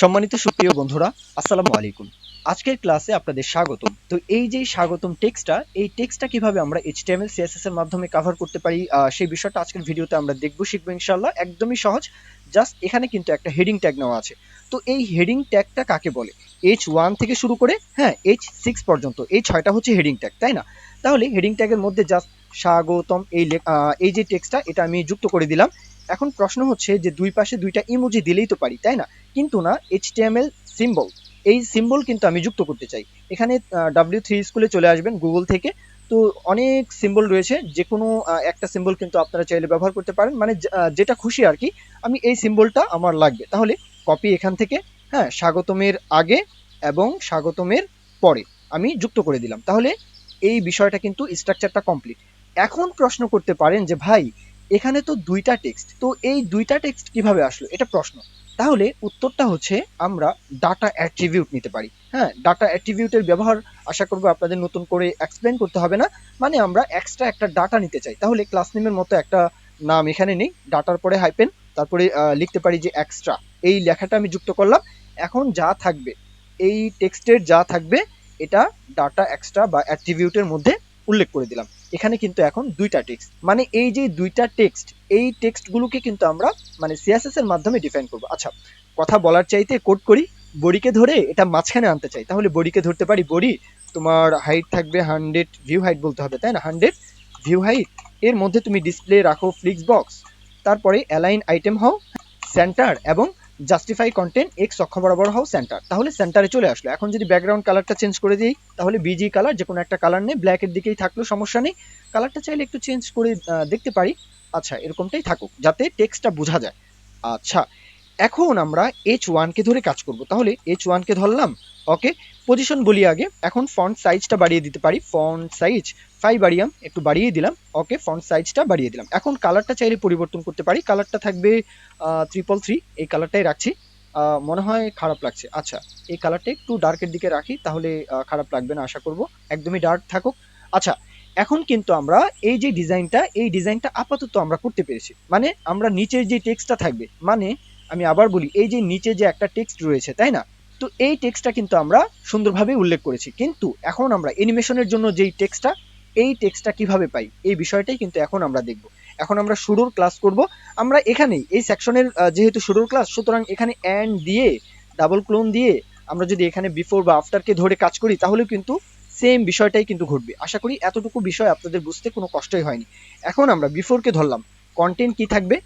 সম্মানিত সুপ্রিয় বন্ধুরা, আসসালামু আলাইকুম। আজকের ক্লাসে আপনাদের স্বাগতম। তো এই যে স্বাগতম টেক্সটটা, এই টেক্সটটা কীভাবে আমরা এইচটিএমএল সিএসএস এর মাধ্যমে কভার করতে পারি সেই বিষয়টা আজকের ভিডিওতে আমরা দেখব, শিখব ইনশাআল্লাহ। একদমই সহজ। জাস্ট এখানে কিন্তু একটা হেডিং ট্যাগ নেওয়া আছে। তো এই হেডিং ট্যাগটা কাকে বলে? এইচ ওয়ান থেকে শুরু করে হ্যাঁ এইচ সিক্স পর্যন্ত। এই ছয়টা হচ্ছে হেডিং ট্যাগ, তাই না? তাহলে হেডিং ট্যাগের মধ্যে জাস্ট স্বাগতম, এই এই যে টেক্সটটা, এটা আমি যুক্ত করে দিলাম। এখন প্রশ্ন হচ্ছে যে দুই পাশে দুইটা ইমোজি দিলেই তো পারি, তাই না? কিন্তু না এইচটিএমএল সিম্বল এই সিম্বল কিন্তু আমি যুক্ত করতে চাই। এখানে ডাব্লিউ থ্রি স্কুলে চলে আসবেন গুগল থেকে। তো অনেক সিম্বল রয়েছে যে কোনো একটা সিম্বল কিন্তু আপনারা চাইলে ব্যবহার করতে পারেন। মানে যেটা খুশি আর কি, আমি এই সিম্বলটা আমার লাগবে। তাহলে কপি এখান থেকে হ্যাঁ স্বাগতমের আগে এবং স্বাগতমের পরে আমি যুক্ত করে দিলাম। তাহলে এই বিষয়টা কিন্তু স্ট্রাকচারটা কমপ্লিট এখন প্রশ্ন করতে পারেন যে, ভাই এখানে তো দুইটা টেক্সট তো এই দুইটা টেক্সট কীভাবে আসলো? এটা প্রশ্ন। তাহলে উত্তরটা হচ্ছে আমরা ডাটা অ্যাট্রিবিউট নিতে পারি। হ্যাঁ ডাটা অ্যাট্রিবিউটের ব্যবহার আশা করব আপনাদের নতুন করে এক্সপ্লেন করতে হবে না। মানে আমরা এক্সট্রা একটা ডাটা নিতে চাই। তাহলে ক্লাস নেমের মতো একটা নাম এখানে নেই। ডাটার পরে হাইপেন তারপরে লিখতে পারি যে এক্সট্রা এই লেখাটা আমি যুক্ত করলাম। এখন যা থাকবে, এই টেক্সটের যা থাকবে, এটা ডাটা এক্সট্রা বা অ্যাট্রিবিউটের মধ্যে উল্লেখ করে দিলাম। এখানে কিন্তু এখন দুইটা টেক্সট মানে এই যে দুইটা টেক্সট এই টেক্সটগুলোকে কিন্তু আমরা মানে সিএসএস এর মাধ্যমে ডিফাইন করব। আচ্ছা কথা বলার চাইতে কোড করি, বডিকে ধরে এটা মাঝখানে আনতে চাই। তাহলে বডিকে ধরতে পারি বডি, তোমার হাইট থাকবে হান্ড্রেড ভিউ হাইট বলতে হবে, তাই না? হান্ড্রেড ভিউ হাইট এর মধ্যে তুমি ডিসপ্লে রাখো ফ্লিক্স বক্স তারপরে অ্যালাইন আইটেম হও সেন্টার এবং জাস্টিফাই কন্টেন্ট এক্স অক্ষ বরাবর হও সেন্টার তাহলে সেন্টারে চলে আসলো। এখন যদি ব্যাকগ্রাউন্ড কালারটা চেঞ্জ করে দিই, তাহলে বিজি কালার যে কোনো একটা কালার নেই ব্ল্যাকের দিকেই থাকল, সমস্যা নেই। কালারটা চাইলে একটু চেঞ্জ করে দেখতে পারি। আচ্ছা এরকমটাই থাকুক, যাতে টেক্সটটা বোঝা যায়। আচ্ছা এখন আমরা এইচ ওয়ানকে ধরে কাজ করব। তাহলে এইচ ওয়ানকে ধরলাম ওকে পজিশন বলি আগে। এখন ফন্ট সাইজটা বাড়িয়ে দিতে পারি। ফন্ট সাইজ ফাইভ বাড়িয়াম একটু বাড়িয়ে দিলাম। ওকে ফন্ট সাইজটা বাড়িয়ে দিলাম। এখন কালারটা চাইলে পরিবর্তন করতে পারি। কালারটা থাকবে ট্রিপল থ্রি এই কালারটাই রাখছি। মনে হয় খারাপ লাগছে। আচ্ছা এই কালারটা একটু ডার্কের দিকে রাখি, তাহলে খারাপ লাগবে না, আশা করব। একদমই ডার্ক থাকুক। আচ্ছা এখন কিন্তু আমরা এই যে ডিজাইনটা এই ডিজাইনটা আপাতত আমরা করতে পেরেছি। মানে আমরা নিচের যে টেক্সটটা থাকবে মানে আমি আবার বলি, এই যে নিচে যে একটা টেক্সট রয়েছে, তাই না? তো এই টেক্সটটা কিন্তু আমরা সুন্দরভাবে উল্লেখ করেছি। কিন্তু এখন আমরা অ্যানিমেশনের জন্য যেই টেক্সটটা এই টেক্সটটা কীভাবে পাই? এই বিষয়টাই কিন্তু এখন আমরা দেখব। এখন আমরা শুরুর ক্লাস করব। আমরা এখানেই, এই সেকশনের যেহেতু শুরুর ক্লাস সুতরাং এখানে অ্যান্ড দিয়ে ডাবল ক্লোন দিয়ে, আমরা যদি এখানে বিফোর বা আফটারকে ধরে কাজ করি তাহলে কিন্তু সেম বিষয়টাই কিন্তু ঘটবে। আশা করি এতটুকু বিষয় আপনাদের বুঝতে কোনো কষ্টই হয়নি। এখন আমরা বিফোরকে ধরলাম। কন্টেন্ট কি থাকবে?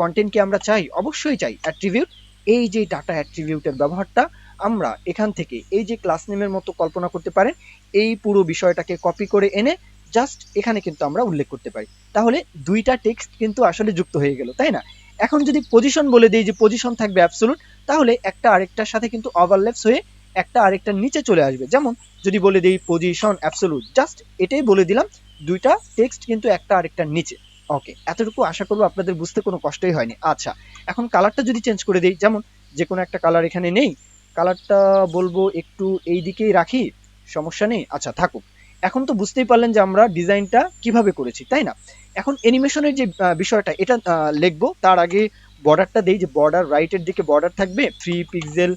কন্টেন্ট কি আমরা চাই? অবশ্যই চাই। অ্যাট্রিবিউট এই যে ডাটা অ্যাট্রিবিউটের ব্যবহারটা আমরা এখান থেকে এই যে ক্লাস নেমের মতো কল্পনা করতে পারেন, এই পুরো বিষয়টাকে কপি করে এনে জাস্ট এখানে কিন্তু আমরা উল্লেখ করতে পারি। তাহলে দুইটা টেক্সট কিন্তু আসলে যুক্ত হয়ে গেল, তাই না? এখন যদি পজিশন বলে দিই যে পজিশন থাকবে অ্যাবসলুট তাহলে একটা আরেকটার সাথে কিন্তু ওভারল্যাপস হয়ে একটা আরেকটার নিচে চলে আসবে। যেমন যদি বলে দিই পজিশন অ্যাবসলুট জাস্ট এটাই বলে দিলাম, দুইটা টেক্সট কিন্তু একটা আরেকটার নিচে। ওকে এতটুকু আশা করব আপনাদের বুঝতে কোনো কষ্টই হয়নি। আচ্ছা এখন কালারটা যদি চেঞ্জ করে দিই, যেমন যে কোনো একটা কালার এখানে নেই কালারটা বলব একটু এই দিকেই রাখি, সমস্যা নেই। আচ্ছা থাকুক। এখন তো বুঝতেই পারলেন যে আমরা ডিজাইনটা কীভাবে করেছি, তাই না? এখন অ্যানিমেশনের যে বিষয়টা, এটা লিখব। তার আগে বর্ডারটা দেই যে বর্ডার রাইটের দিকে বর্ডার থাকবে থ্রি পিক্সেল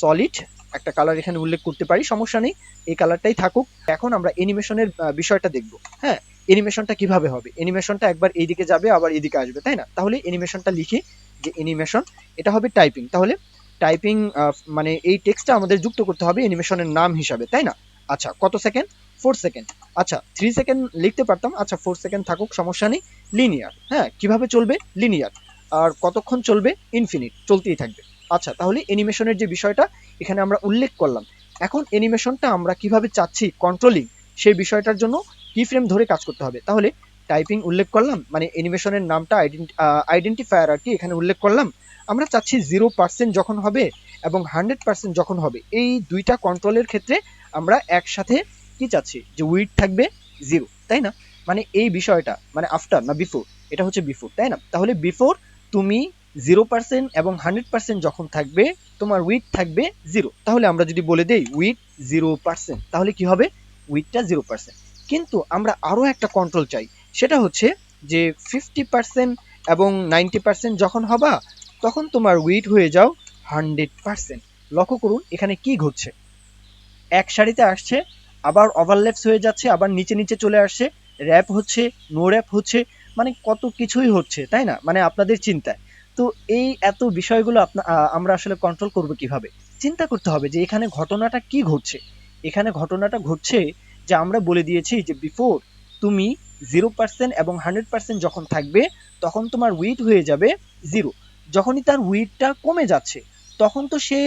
সলিড একটা কালার এখানে উল্লেখ করতে পারি, সমস্যা নেই। এই কালারটাই থাকুক। এখন আমরা অ্যানিমেশনের বিষয়টা দেখব। হ্যাঁ অ্যানিমেশনটা কীভাবে হবে? অ্যানিমেশনটা একবার এইদিকে যাবে, আবার এদিকে আসবে, তাই না? তাহলে অ্যানিমেশনটা লিখি যে অ্যানিমেশন এটা হবে টাইপিং তাহলে টাইপিং মানে এই টেক্সটটা আমাদের যুক্ত করতে হবে অ্যানিমেশনের নাম হিসাবে, তাই না? আচ্ছা কত সেকেন্ড ফোর সেকেন্ড আচ্ছা থ্রি সেকেন্ড লিখতে পারতাম। আচ্ছা ফোর সেকেন্ড থাকুক, সমস্যা নেই। লিনিয়ার হ্যাঁ কীভাবে চলবে? লিনিয়ার আর কতক্ষণ চলবে? ইনফিনিট চলতেই থাকবে। আচ্ছা তাহলে অ্যানিমেশনের যে বিষয়টা, এখানে আমরা উল্লেখ করলাম। এখন অ্যানিমেশনটা আমরা কীভাবে চাচ্ছি কন্ট্রোলিং সেই বিষয়টার জন্য কি ফ্রেম ধরে কাজ করতে হবে। তাহলে টাইপিং উল্লেখ করলাম মানে অ্যানিমেশনের নামটা আইডেন্টিফায়ার আর কি এখানে উল্লেখ করলাম, আমরা চাচ্ছি জিরো পার্সেন্ট যখন হবে এবং হান্ড্রেড পার্সেন্ট যখন হবে, এই দুইটা কন্ট্রোলের ক্ষেত্রে আমরা একসাথে কি চাচ্ছি? যে উইড থাকবে জিরো তাই না? মানে এই বিষয়টা মানে আফটার না বিফোর এটা হচ্ছে বিফোর তাই না? তাহলে বিফোর তুমি জিরো পার্সেন্ট এবং হান্ড্রেড পার্সেন্ট যখন থাকবে, তোমার উইথ থাকবে জিরো তাহলে আমরা যদি বলে দেই উইথ জিরো পার্সেন্ট তাহলে কি হবে? উইথটা জিরো পার্সেন্ট কিন্তু আমরা আরও একটা কন্ট্রোল চাই সেটা হচ্ছে যে ফিফটি পার্সেন্ট এবং নাইনটি পার্সেন্ট যখন হবা, তখন তোমার উইট হয়ে যাও হান্ড্রেড পার্সেন্ট লক্ষ্য করুন, এখানে কি ঘটছে? এক সারিতে আসছে, আবার ওভারল্যাপস হয়ে যাচ্ছে, আবার নিচে নিচে চলে আসছে। র্যাপ হচ্ছে নো র্যাপ হচ্ছে মানে কত কিছুই হচ্ছে, তাই না? মানে আপনাদের চিন্তায়। তো এই এত বিষয়গুলো আপনা আমরা আসলে কন্ট্রোল করব কীভাবে? চিন্তা করতে হবে যে এখানে ঘটনাটা কি ঘটছে? এখানে ঘটনাটা ঘটছে যে আমরা বলে দিয়েছি যে বিফোর তুমি জিরো পার্সেন্ট এবং হান্ড্রেড পার্সেন্ট যখন থাকবে, তখন তোমার উইট হয়ে যাবে জিরো যখনই তার উইটটা কমে যাচ্ছে, তখন তো সে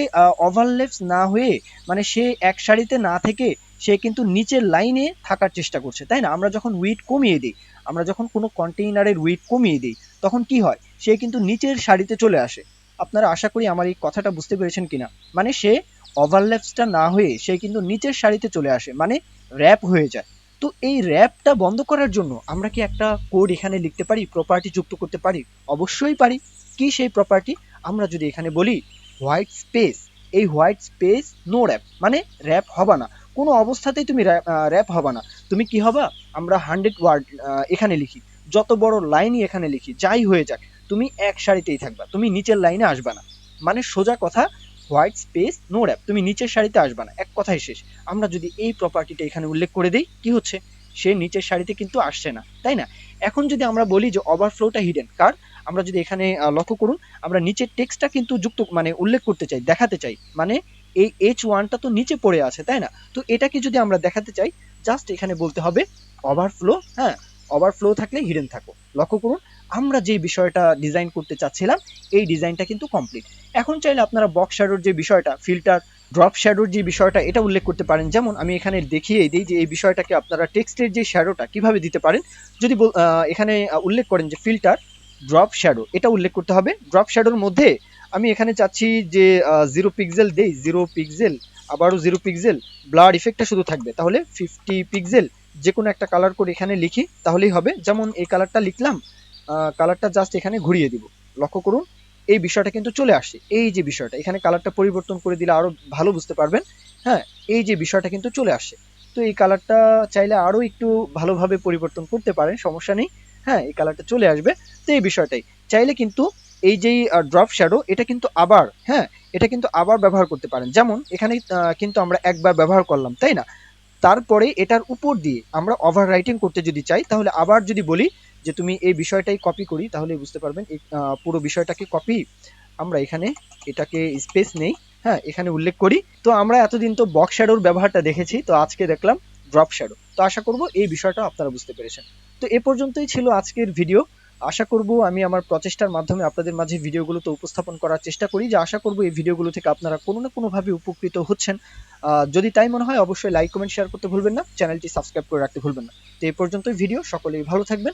ওভারলেপস না হয়ে মানে সে এক সারিতে না থেকে সে কিন্তু নিচের লাইনে থাকার চেষ্টা করছে, তাই না? আমরা যখন উইট কমিয়ে দিই, আমরা যখন কোনো কন্টেইনারের উইট কমিয়ে দিই, তখন কি হয়? সে কিন্তু নিচের সারিতে চলে আসে। আপনারা আশা করি আমার এই কথাটা বুঝতে পেরেছেন কিনা? মানে সে ওভারল্যাপসটা না হয়ে সে কিন্তু নিচের সারিতে চলে আসে মানে র্যাপ হয়ে যায়। তো এই র্যাপটা বন্ধ করার জন্য আমরা কি একটা কোড এখানে লিখতে পারি প্রপার্টি যুক্ত করতে পারি? অবশ্যই পারি। কি সেই প্রপার্টি আমরা যদি এখানে বলি হোয়াইট স্পেস এই হোয়াইট স্পেস নো র্যাপ মানে র্যাপ হবা না। কোনো অবস্থাতেই তুমি র্যাপ হবা না। তুমি কি হবা? আমরা হান্ড্রেড ওয়ার্ড এখানে লিখি। যত বড় লাইনই এখানে লিখি, যাই হয়ে যাক, তুমি এক সারিতেই থাকবা। তুমি নিচের লাইনে আসবা না। মানে সোজা কথা হোয়াইট স্পেস, নো র্যাপ। তুমি নিচের সারিতে আসবা না। এক কথাই শেষ। আমরা যদি এই প্রপার্টিটা এখানে উল্লেখ করে দিই, কি হচ্ছে? সে নিচের সারিতে কিন্তু আসছে না, তাই না? এখন যদি আমরা বলি যে ওভারফ্লোটা হিডেন কার? আমরা যদি এখানে লক্ষ্য করুন, আমরা নিচের টেক্সটটা কিন্তু যুক্ত মানে উল্লেখ করতে চাই, দেখাতে চাই। মানে এই এইচ ওয়ানটা তো নিচে পড়ে আছে, তাই না? তো এটাকে যদি আমরা দেখাতে চাই জাস্ট এখানে বলতে হবে ওভারফ্লো হ্যাঁ? ওভারফ্লো থাকলে হিডেন থাকো। লক্ষ্য করুন আমরা যে বিষয়টা ডিজাইন করতে চাচ্ছিলাম, এই ডিজাইনটা কিন্তু কমপ্লিট এখন চাইলে আপনারা বক্স শ্যাডোর যে বিষয়টা ফিল্টার ড্রপ শ্যাডোর যে বিষয়টা, এটা উল্লেখ করতে পারেন। যেমন আমি এখানে দেখিয়ে দিই যে এই বিষয়টাকে আপনারা টেক্সটের যে শ্যাডোটা কীভাবে দিতে পারেন, যদি এখানে উল্লেখ করেন যে ফিল্টার ড্রপ শ্যাডো এটা উল্লেখ করতে হবে। ড্রপ শ্যাডোর মধ্যে আমি এখানে চাচ্ছি যে জিরো পিক্সেল দেই জিরো পিক্সেল আবারও জিরো পিক্সেল ব্লার ইফেক্টটা শুধু থাকবে। তাহলে ফিফটি পিক্সেল যে কোনো একটা কালার করে এখানে লিখি, তাহলেই হবে। যেমন এই কালারটা লিখলাম কালারটা জাস্ট এখানে ঘুরিয়ে দিব। লক্ষ্য করুন, এই বিষয়টা কিন্তু চলে আসে এই যে বিষয়টা, এখানে কালারটা পরিবর্তন করে দিলে আরও ভালো বুঝতে পারবেন। হ্যাঁ এই যে বিষয়টা কিন্তু চলে আসে তো এই কালারটা চাইলে আরও একটু ভালোভাবে পরিবর্তন করতে পারেন, সমস্যা নেই। হ্যাঁ এই কালারটা চলে আসবে। তো এই বিষয়টাই। চাইলে কিন্তু এই যেই ড্রপ শ্যাডো এটা কিন্তু আবার হ্যাঁ এটা কিন্তু আবার ব্যবহার করতে পারেন। যেমন, এখানে কিন্তু আমরা একবার ব্যবহার করলাম, তাই না? তারপরে এটার উপর দিয়ে আমরা ওভার রাইটিং করতে যদি চাই, তাহলে আবার যদি বলি যে তুমি এই বিষয়টাই কপি করি, তাহলে বুঝতে পারবেন পুরো বিষয়টাকে কপি আমরা এখানে এটাকে স্পেস নেই হ্যাঁ এখানে উল্লেখ করি। তো আমরা এতদিন তো বক্স শ্যাডোর ব্যবহারটা দেখেছি, তো আজকে দেখলাম ড্রপ শ্যাডো তো আশা করব এই বিষয়টা আপনারা বুঝতে পেরেছেন। তো এ পর্যন্তই ছিল আজকের ভিডিও আশা করব আমি আমার প্রচেষ্টার মাধ্যমে আপনাদের মাঝে ভিডিওগুলো তো উপস্থাপন করার চেষ্টা করি, যে আশা করব এই ভিডিওগুলো থেকে আপনারা কোনো না কোনোভাবে উপকৃত হচ্ছেন। যদি তাই মনে হয়, অবশ্যই লাইক কমেন্ট শেয়ার করতে ভুলবেন না। চ্যানেলটি সাবস্ক্রাইব করে রাখতে ভুলবেন না। তো এই পর্যন্তই ভিডিও সকলেই ভালো থাকবেন।